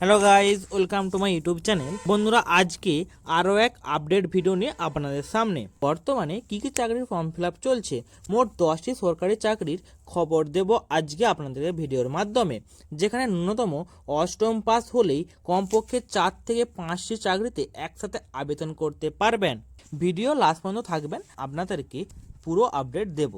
Hello guys welcome to my YouTube channel বন্ধুরা, আজকে আরও এক আপডেট ভিডিও নিয়ে আপনাদের সামনে। বর্তমানে কি কি চাকরির ফর্ম ফিল চলছে? মোট দশটি সরকারি চাকরির খবর দেব আজকে আপনাদের ভিডিওর মাধ্যমে। যেখানে ন্যূনতম অষ্টম পাস হলেই কমপক্ষে চার থেকে পাঁচটি চাকরিতে একসাথে আবেদন করতে পারবেন। ভিডিও লাস্ট পর্যন্ত থাকবেন, আপনাদেরকে পুরো আপডেট দেব।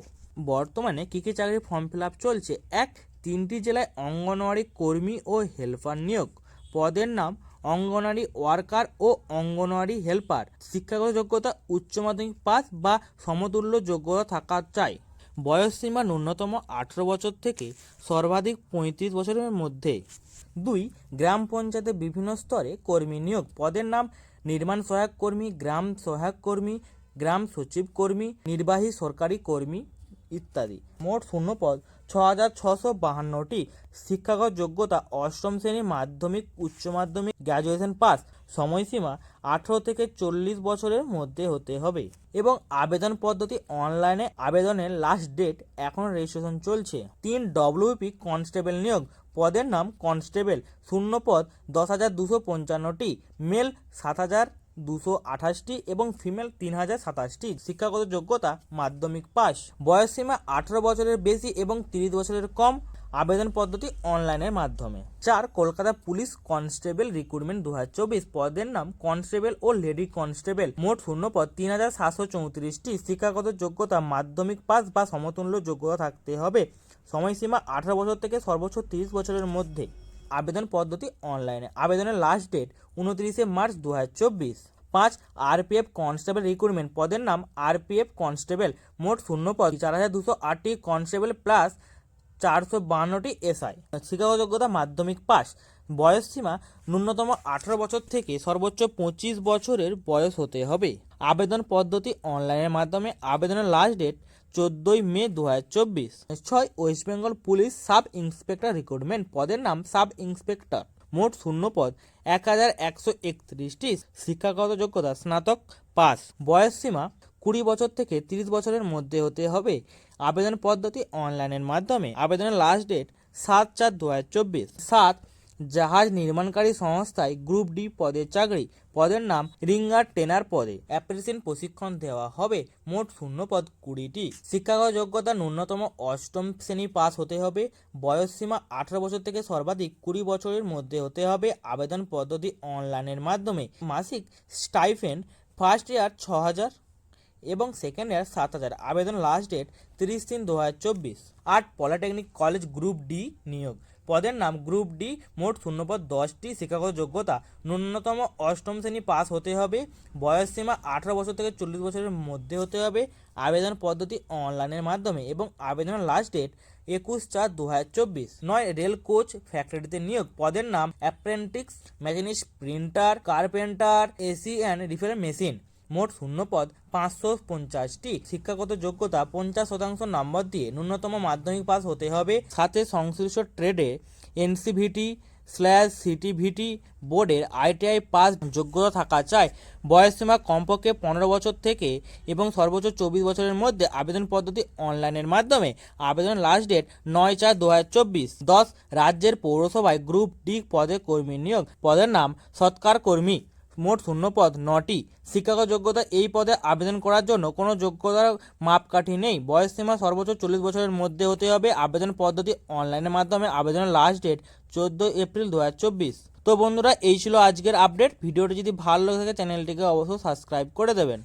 বর্তমানে কী কী চাকরির ফর্ম ফিল চলছে? এক, তিনটি জেলায় অঙ্গনওয়াড়ি কর্মী ও হেল্পার নিয়োগ। পদের নাম অঙ্গনওয়াড়ি ওয়ার্কার ও অঙ্গনওয়াড়ি হেল্পার। শিক্ষাগত যোগ্যতা উচ্চ মাধ্যমিক পাস বা সমতুল্য যোগ্যতা থাকা চাই। বয়সসীমা ন্যূনতম আঠেরো বছর থেকে সর্বাধিক পঁয়ত্রিশ বছরের মধ্যে। দুই, গ্রাম পঞ্চায়েতের বিভিন্ন স্তরে কর্মী নিয়োগ। পদের নাম নির্মাণ সহায়ক কর্মী, গ্রাম সহায়ক কর্মী, গ্রাম সচিব কর্মী, নির্বাহী সরকারি কর্মী ইত্যাদি। মোট শূন্যপদ ছ হাজার ছশো বাহান্নটি শিক্ষাগত যোগ্যতা অষ্টম শ্রেণি মাধ্যমিক, উচ্চ মাধ্যমিক গ্র্যাজুয়েশন পাস সময়সীমা আঠেরো থেকে চল্লিশ বছরের মধ্যে হতে হবে। এবং আবেদন পদ্ধতি অনলাইনে আবেদনের লাস্ট ডেট এখন রেজিস্ট্রেশন চলছে। তিন ডব্লিউপি কনস্টেবল নিয়োগ। পদের নাম কনস্টেবল শূন্য পদ দশ হাজার দুশো পঞ্চান্নটি। মেল সাত হাজার দুশো আঠাশটি এবং ফিমেল তিন হাজার সাতাশটি শিক্ষাগত যোগ্যতা মাধ্যমিক পাস বয়সসীমা আঠেরো বছরের বেশি এবং তিরিশ বছরের কম আবেদন পদ্ধতি অনলাইনের মাধ্যমে। চার, কলকাতা পুলিশ কনস্টেবল রিক্রুটমেন্ট দু হাজার চব্বিশ। পদের নাম কনস্টেবল ও লেডি কনস্টেবল। মোট শূন্য পদ তিন হাজার সাতশো চৌত্রিশটি। শিক্ষাগত যোগ্যতা মাধ্যমিক পাস বা সমতুল্য যোগ্যতা থাকতে হবে। সময়সীমা আঠারো বছর থেকে সর্বোচ্চ তিরিশ বছরের মধ্যে। আবেদন পদ্ধতি অনলাইনে আবেদনের লাস্ট ডেট উনত্রিশে মার্চ দু পাঁচ আরপিএফ কনস্টেবল রিক্রুটমেন্ট পদের নাম আরপিএফ কনস্টেবল মোট শূন্য পদ। চার হাজার দুশো আটটি কনস্টেবল প্লাস চারশো বান্নটি এসআই শিক্ষাগত যোগ্যতা মাধ্যমিক পাস বয়স সীমা ন্যূনতম আঠারো বছর থেকে সর্বোচ্চ পঁচিশ বছরের বয়স হতে হবে। আবেদন পদ্ধতি অনলাইনের মাধ্যমে। আবেদনের লাস্ট ডেট চোদ্দোই মে দু হাজার ছয় West Bengal police sub inspector recruitment পদের নাম সাব ইন্সপেক্টর। মোট শূন্য পদ এক হাজার একশো একত্রিশটি শিক্ষাগত যোগ্যতা স্নাতক পাস। বয়স সীমা, কুড়ি বছর থেকে তিরিশ বছরের মধ্যে হতে হবে। আবেদন পদ্ধতি অনলাইনের মাধ্যমে। আবেদনের লাস্ট ডেট সাত চার দু হাজার চব্বিশ। সাত জাহাজ নির্মাণকারী সংস্থায় গ্রুপ ডি পদের চাকরি। পদের নাম রিঙ্গার টেনার পদে। অ্যাপ্রেসেন্ট প্রশিক্ষণ দেওয়া হবে মোট শূন্য পদ কুড়িটি। শিক্ষাগত যোগ্যতা ন্যূনতম অষ্টম শ্রেণি পাস হতে হবে। বয়স সীমা আঠারো বছর থেকে সর্বাধিক কুড়ি বছরের মধ্যে হতে হবে। আবেদন পদ্ধতি অনলাইনের মাধ্যমে। মাসিক স্টাইফেন্ড ফার্স্ট ইয়ার ছ হাজার এবং সেকেন্ড ইয়ার সাত হাজার। আবেদন লাস্ট ডেট তিরিশ তিন দু হাজার চব্বিশ। আট পলিটেকনিক কলেজ গ্রুপ ডি নিয়োগ। পদের নাম গ্রুপ ডি মোট শূন্যপদ দশটি। শিক্ষাগত যোগ্যতা ন্যূনতম অষ্টম শ্রেণি পাস হতে হবে। বয়স সীমা আঠারো বছর থেকে চল্লিশ বছরের মধ্যে হতে হবে। আবেদন পদ্ধতি অনলাইনের মাধ্যমে এবং আবেদনের লাস্ট ডেট একুশ চার দু হাজার চব্বিশ। নয় রেল কোচ ফ্যাক্টরিতে নিয়োগ। পদের নাম apprentice mechanics printer carpenter AC and refer machine মোট শূন্য পদ পাঁচশো পঞ্চাশটি। শিক্ষাগত যোগ্যতা পঞ্চাশ শতাংশ নম্বর দিয়ে ন্যূনতম মাধ্যমিক পাস হতে হবে। সাথে সংশ্লিষ্ট ট্রেডে এনসিভিটি স্ল্যাশ সিটিভিটি বোর্ডের আইটিআই পাস যোগ্যতা থাকা চাই। বয়সসীমা কমপক্ষে পনেরো বছর থেকে এবং সর্বোচ্চ চব্বিশ বছরের মধ্যে আবেদন পদ্ধতি অনলাইনের মাধ্যমে। আবেদন লাস্ট ডেট নয় চার দু হাজার চব্বিশ। দশ, রাজ্যের পৌরসভায় গ্রুপ ডি পদে কর্মী নিয়োগ। পদের নাম সৎকার কর্মী। মোট শূন্য পদ নটি। শিক্ষাগত যোগ্যতা এই পদে আবেদন করার জন্য কোনো যোগ্যতার মাপকাঠি নেই। বয়স সীমা সর্বোচ্চ চল্লিশ বছরের মধ্যে হতে হবে। আবেদন পদ্ধতি অনলাইনের মাধ্যমে। আবেদনের লাস্ট ডেট চোদ্দ এপ্রিল দু হাজার চব্বিশ। তো বন্ধুরা, এই ছিল আজকের আপডেট ভিডিওটি যদি ভালো লাগে থাকে চ্যানেলটিকে অবশ্যই সাবস্ক্রাইব করে দেবেন।